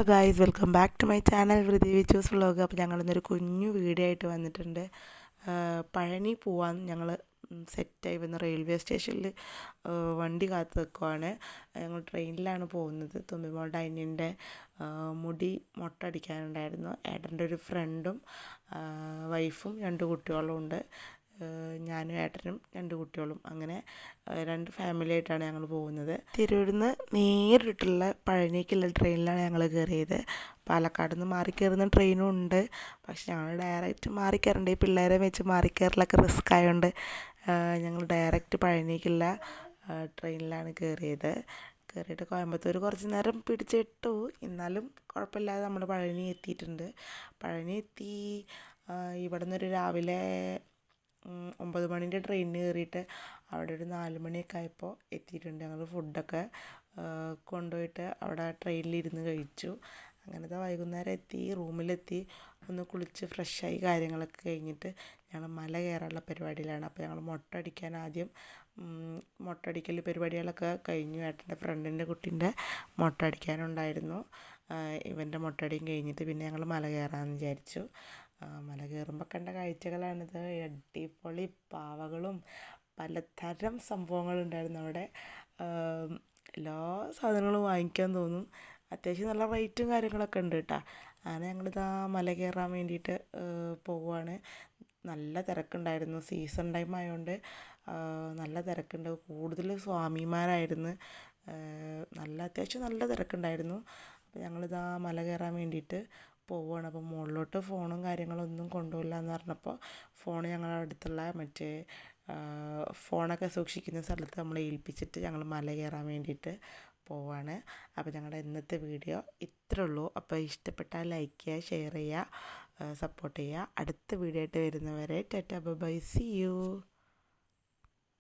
Hello guys welcome back to my channel Vrithi Vichu's vlog അപ്പോൾ ഞങ്ങളിന്നൊരു കുഞ്ഞു video ആയിട്ട് വന്നിട്ടുണ്ട്. പഴനി പോവാൻ ഞങ്ങൾ സെറ്റായി വന്ന് റെയിൽവേ സ്റ്റേഷനിൽ വണ്ടി കാത്തു നിൽക്കുവാണ് ഞങ്ങൾ ട്രെയിനിലാണ് പോകുന്നത്. തുമ്പിമോളുടെ അനിയന്റെ മുടി മുട്ടടിക്കാനുണ്ടായിരുന്നു ഏട്ടന്റെ ഒരു ഫ്രണ്ടും വൈഫും രണ്ട് കുട്ടികളും ഉണ്ട്. ഞാനും ഏട്ടനും രണ്ട് കുട്ടികളും അങ്ങനെ രണ്ട് ഫാമിലി ആയിട്ടാണ് ഞങ്ങൾ പോകുന്നത്. തിരൂരിൽ നിന്ന് നേരിട്ടുള്ള പഴനിക്കുള്ള ട്രെയിനിലാണ് ഞങ്ങൾ കയറിയത് പാലക്കാട് നിന്ന് മാറി കയറുന്ന ട്രെയിനും ഉണ്ട്. പക്ഷെ ഞങ്ങൾ ഡയറക്റ്റ് മാറി കയറേണ്ട ഈ പിള്ളേരെ വെച്ച് മാറി കയറലൊക്കെ റിസ്ക് ആയതുകൊണ്ട് ഞങ്ങൾ ഡയറക്റ്റ് പഴനിക്കുള്ള ട്രെയിനിലാണ് കയറിയത് കയറിയിട്ട് കോയമ്പത്തൂർ കുറച്ച് നേരം പിടിച്ചിട്ടു. എന്നാലും കുഴപ്പമില്ലാതെ നമ്മൾ പഴനി എത്തിയിട്ടുണ്ട്. പഴനി എത്തി ഇവിടെ നിന്നൊരു രാവിലെ ഒമ്പത് മണിന്റെ ട്രെയിനിന് കയറിയിട്ട് അവിടെ ഒരു നാല് മണിയൊക്കെ ആയപ്പോൾ എത്തിയിട്ടുണ്ട്. ഞങ്ങൾ ഫുഡൊക്കെ കൊണ്ടുപോയിട്ട് അവിടെ ട്രെയിനിലിരുന്ന് കഴിച്ചു. അങ്ങനത്തെ വൈകുന്നേരം എത്തി റൂമിലെത്തി ഒന്ന് കുളിച്ച് ഫ്രഷായി കാര്യങ്ങളൊക്കെ കഴിഞ്ഞിട്ട് ഞങ്ങൾ മല കയറാനുള്ള പരിപാടിയിലാണ്. അപ്പോൾ ഞങ്ങൾ മുട്ട അടിക്കാൻ ആദ്യം മുട്ട അടിക്കൽ പരിപാടികളൊക്കെ കഴിഞ്ഞു. ഏട്ടന്റെ ഫ്രണ്ടിന്റെ കുട്ടീന്റെ മുട്ട അടിക്കാനുണ്ടായിരുന്നു. ഇവന്റെ മുട്ടടിയും കഴിഞ്ഞിട്ട് പിന്നെ ഞങ്ങൾ മല കയറാമെന്ന് വിചാരിച്ചു. മല കയറുമ്പോൾ കണ്ട കാഴ്ചകളാണിത്. അടിപൊളി പാവകളും പലതരം സംഭവങ്ങളുണ്ടായിരുന്നു അവിടെ. എല്ലാ സാധനങ്ങളും വാങ്ങിക്കാൻ തോന്നും. അത്യാവശ്യം നല്ല റേറ്റും കാര്യങ്ങളൊക്കെ ഉണ്ട് കേട്ടോ അങ്ങനെ ഞങ്ങളിതാ മല കയറാൻ വേണ്ടിയിട്ട് പോവുകയാണ് നല്ല തിരക്കുണ്ടായിരുന്നു. സീസൺ ടൈം ആയതുകൊണ്ട് നല്ല തിരക്കുണ്ട്. കൂടുതൽ സ്വാമിമാരായിരുന്നു. നല്ല അത്യാവശ്യം നല്ല തിരക്കുണ്ടായിരുന്നു. അപ്പോൾ ഞങ്ങളിതാ മല കയറാൻ വേണ്ടിയിട്ട് പോവുകയാണ് അപ്പോൾ മുകളിലോട്ട് ഫോണും കാര്യങ്ങളും ഒന്നും കൊണ്ടുപോകില്ല എന്ന് പറഞ്ഞപ്പോൾ ഫോൺ ഞങ്ങളുടെ അടുത്തുള്ള മറ്റേ ഫോണൊക്കെ സൂക്ഷിക്കുന്ന സ്ഥലത്ത് നമ്മൾ ഏൽപ്പിച്ചിട്ട് ഞങ്ങൾ മല കയറാൻ വേണ്ടിയിട്ട് പോവാണ്. അപ്പോൾ ഞങ്ങളുടെ ഇന്നത്തെ വീഡിയോ ഇത്രേ ഉള്ളൂ. അപ്പോൾ ഇഷ്ടപ്പെട്ടാൽ ലൈക്ക് ചെയ്യുക ഷെയർ ചെയ്യുക സപ്പോർട്ട് ചെയ്യുക. അടുത്ത വീഡിയോ ആയിട്ട് വരുന്നവരെ ടെറ്റ ബൈ സി യു